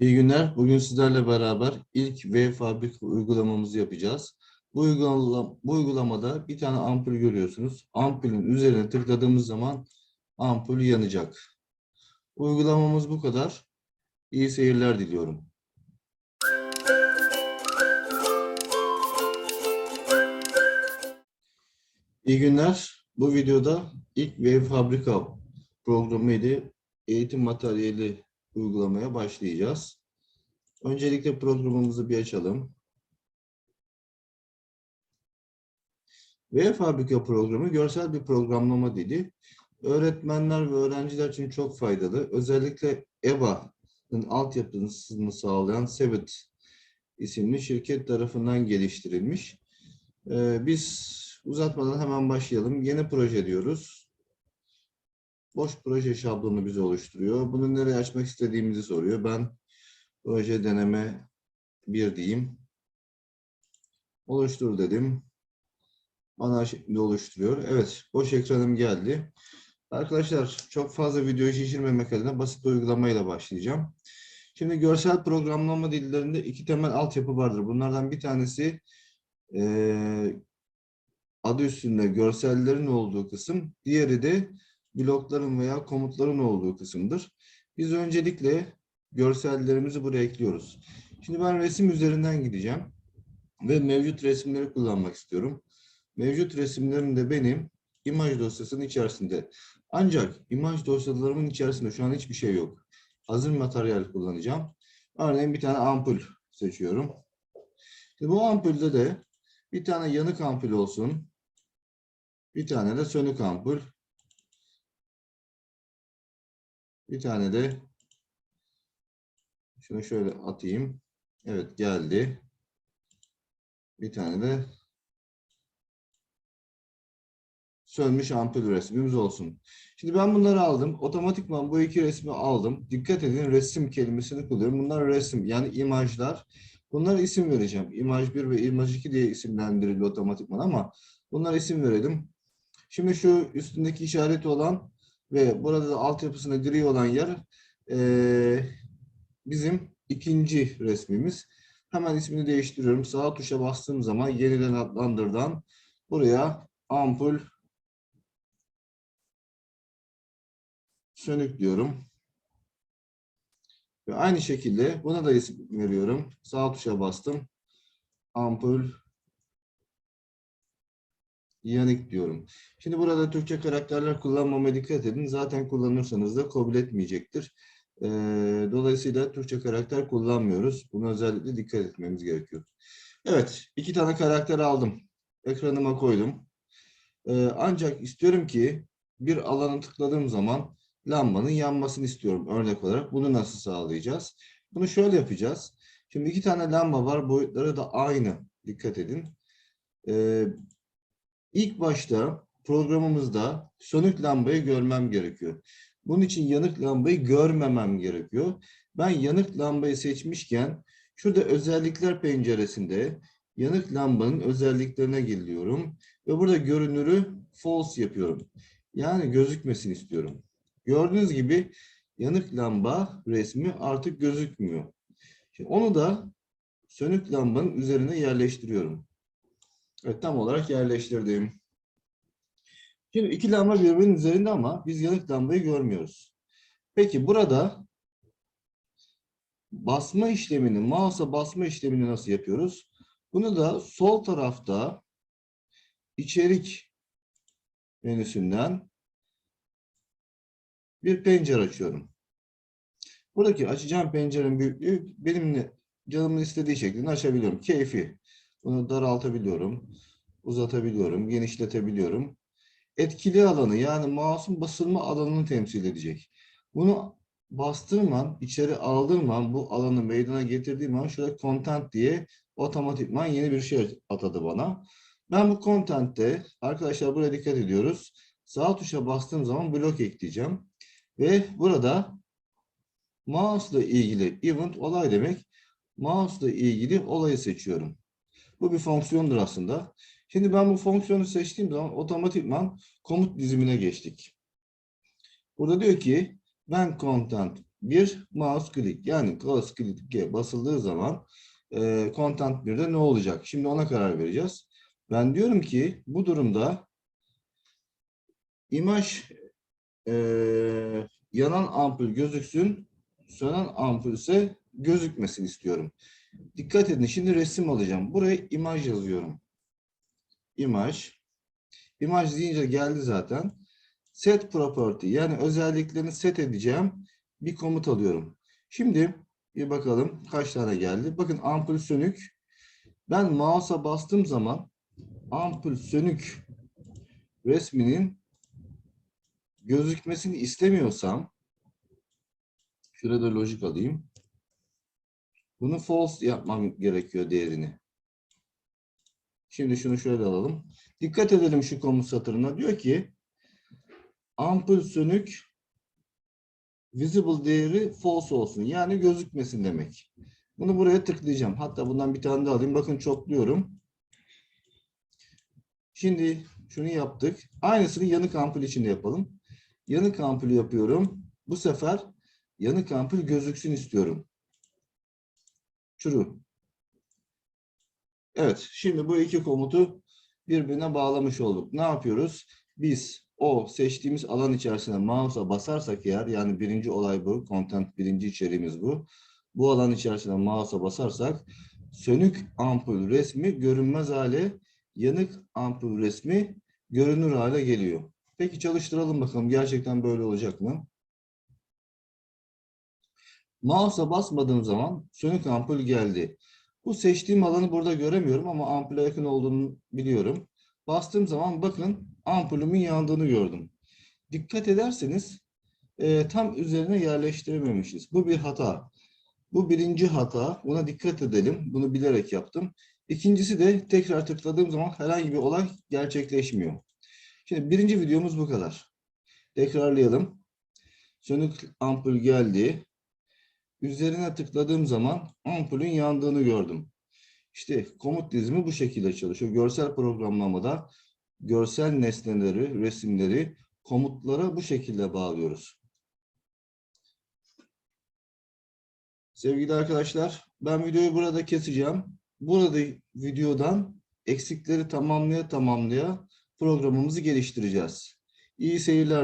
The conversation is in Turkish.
İyi günler. Bugün sizlerle beraber ilk V fabrika uygulamamızı yapacağız. Bu, uygulama, bu uygulamada bir tane ampul görüyorsunuz. Ampulün üzerine tıkladığımız zaman ampul yanacak. Uygulamamız bu kadar. İyi seyirler diliyorum. İyi günler. Bu videoda ilk V fabrika programı ile eğitim materyali uygulamaya başlayacağız. Öncelikle programımızı bir açalım. V Fabrika programı görsel bir programlama dili. Öğretmenler ve öğrenciler için çok faydalı. Özellikle EBA'nın altyapısını sağlayan Sevit isimli şirket tarafından geliştirilmiş. Ee, biz uzatmadan hemen başlayalım. Yeni proje diyoruz boş proje şablonu bize oluşturuyor. Bunu nereye açmak istediğimizi soruyor. Ben proje deneme 1 diyeyim. Oluştur dedim. Bana şimdi oluşturuyor. Evet, boş ekranım geldi. Arkadaşlar çok fazla videoyu şişirmemek adına basit bir uygulamayla başlayacağım. Şimdi görsel programlama dillerinde iki temel altyapı vardır. Bunlardan bir tanesi e, adı üstünde görsellerin olduğu kısım. Diğeri de blokların veya komutların olduğu kısımdır. Biz öncelikle görsellerimizi buraya ekliyoruz. Şimdi ben resim üzerinden gideceğim ve mevcut resimleri kullanmak istiyorum. Mevcut resimlerim de benim imaj dosyasının içerisinde. Ancak imaj dosyalarımın içerisinde şu an hiçbir şey yok. Hazır materyal kullanacağım. Örneğin bir tane ampul seçiyorum. Şimdi bu ampulde de bir tane yanık ampul olsun. Bir tane de sönük ampul. Bir tane de şunu şöyle atayım. Evet geldi. Bir tane de sönmüş ampul resmimiz olsun. Şimdi ben bunları aldım. Otomatikman bu iki resmi aldım. Dikkat edin resim kelimesini kullanıyorum. Bunlar resim yani imajlar. Bunlara isim vereceğim. İmaj 1 ve imaj 2 diye isimlendirildi otomatikman ama bunlara isim verelim. Şimdi şu üstündeki işareti olan ve burada da altyapısında gri olan yer e, bizim ikinci resmimiz. Hemen ismini değiştiriyorum. Sağ tuşa bastığım zaman yeniden adlandırdan buraya ampul sönük diyorum. Ve aynı şekilde buna da isim veriyorum. Sağ tuşa bastım. Ampul yanık diyorum. Şimdi burada Türkçe karakterler kullanmamaya dikkat edin. Zaten kullanırsanız da kabul etmeyecektir. Ee, dolayısıyla Türkçe karakter kullanmıyoruz. Buna özellikle dikkat etmemiz gerekiyor. Evet, iki tane karakter aldım. Ekranıma koydum. Ee, ancak istiyorum ki bir alana tıkladığım zaman lambanın yanmasını istiyorum örnek olarak. Bunu nasıl sağlayacağız? Bunu şöyle yapacağız. Şimdi iki tane lamba var. Boyutları da aynı. Dikkat edin. Ee, İlk başta programımızda sönük lambayı görmem gerekiyor. Bunun için yanık lambayı görmemem gerekiyor. Ben yanık lambayı seçmişken şurada özellikler penceresinde yanık lambanın özelliklerine geliyorum ve burada görünürü false yapıyorum. Yani gözükmesini istiyorum. Gördüğünüz gibi yanık lamba resmi artık gözükmüyor. Şimdi onu da sönük lambanın üzerine yerleştiriyorum. Evet tam olarak yerleştirdim. Şimdi iki lamba birbirinin üzerinde ama biz yanık lambayı görmüyoruz. Peki burada basma işlemini, mouse'a basma işlemini nasıl yapıyoruz? Bunu da sol tarafta içerik menüsünden bir pencere açıyorum. Buradaki açacağım pencerenin büyüklüğü benim canımın istediği şeklinde açabiliyorum. Keyfi. Bunu daraltabiliyorum, uzatabiliyorum, genişletebiliyorum. Etkili alanı yani mouse'un basılma alanını temsil edecek. Bunu bastığım an, içeri aldığım an, bu alanı meydana getirdiğim an şurada content diye otomatikman yeni bir şey atadı bana. Ben bu content'te, arkadaşlar buraya dikkat ediyoruz. Sağ tuşa bastığım zaman blok ekleyeceğim. Ve burada mouse ile ilgili event olay demek. Mouse ile ilgili olayı seçiyorum. Bu bir fonksiyondur aslında. Şimdi ben bu fonksiyonu seçtiğim zaman otomatikman komut dizimine geçtik. Burada diyor ki ben content bir mouse click yani mouse click'e basıldığı zaman e, content 1'de ne olacak? Şimdi ona karar vereceğiz. Ben diyorum ki bu durumda imaj e, yanan ampul gözüksün, sönen ampul ise gözükmesin istiyorum. Dikkat edin şimdi resim alacağım. Buraya imaj yazıyorum. İmaj. İmaj deyince geldi zaten. Set property yani özelliklerini set edeceğim bir komut alıyorum. Şimdi bir bakalım kaç tane geldi. Bakın ampul sönük. Ben mouse'a bastığım zaman ampul sönük resminin gözükmesini istemiyorsam şurada lojik alayım. Bunu false yapmam gerekiyor değerini. Şimdi şunu şöyle alalım. Dikkat edelim şu komut satırına. Diyor ki ampul sönük visible değeri false olsun. Yani gözükmesin demek. Bunu buraya tıklayacağım. Hatta bundan bir tane daha alayım. Bakın çokluyorum. Şimdi şunu yaptık. Aynısını yanık ampul için de yapalım. Yanık ampulü yapıyorum. Bu sefer yanık ampul gözüksün istiyorum. True. Evet, şimdi bu iki komutu birbirine bağlamış olduk. Ne yapıyoruz? Biz o seçtiğimiz alan içerisine mouse'a basarsak eğer, yani birinci olay bu, content birinci içeriğimiz bu. Bu alan içerisine mouse'a basarsak, sönük ampul resmi görünmez hale, yanık ampul resmi görünür hale geliyor. Peki çalıştıralım bakalım, gerçekten böyle olacak mı? Mouse'a basmadığım zaman sönük ampul geldi. Bu seçtiğim alanı burada göremiyorum ama ampule yakın olduğunu biliyorum. Bastığım zaman bakın ampulümün yandığını gördüm. Dikkat ederseniz e, tam üzerine yerleştirememişiz. Bu bir hata. Bu birinci hata. Buna dikkat edelim. Bunu bilerek yaptım. İkincisi de tekrar tıkladığım zaman herhangi bir olay gerçekleşmiyor. Şimdi birinci videomuz bu kadar. Tekrarlayalım. Sönük ampul geldi. Üzerine tıkladığım zaman ampulün yandığını gördüm. İşte komut dizimi bu şekilde çalışıyor. Görsel programlamada görsel nesneleri, resimleri komutlara bu şekilde bağlıyoruz. Sevgili arkadaşlar, ben videoyu burada keseceğim. Burada videodan eksikleri tamamlaya tamamlaya programımızı geliştireceğiz. İyi seyirler.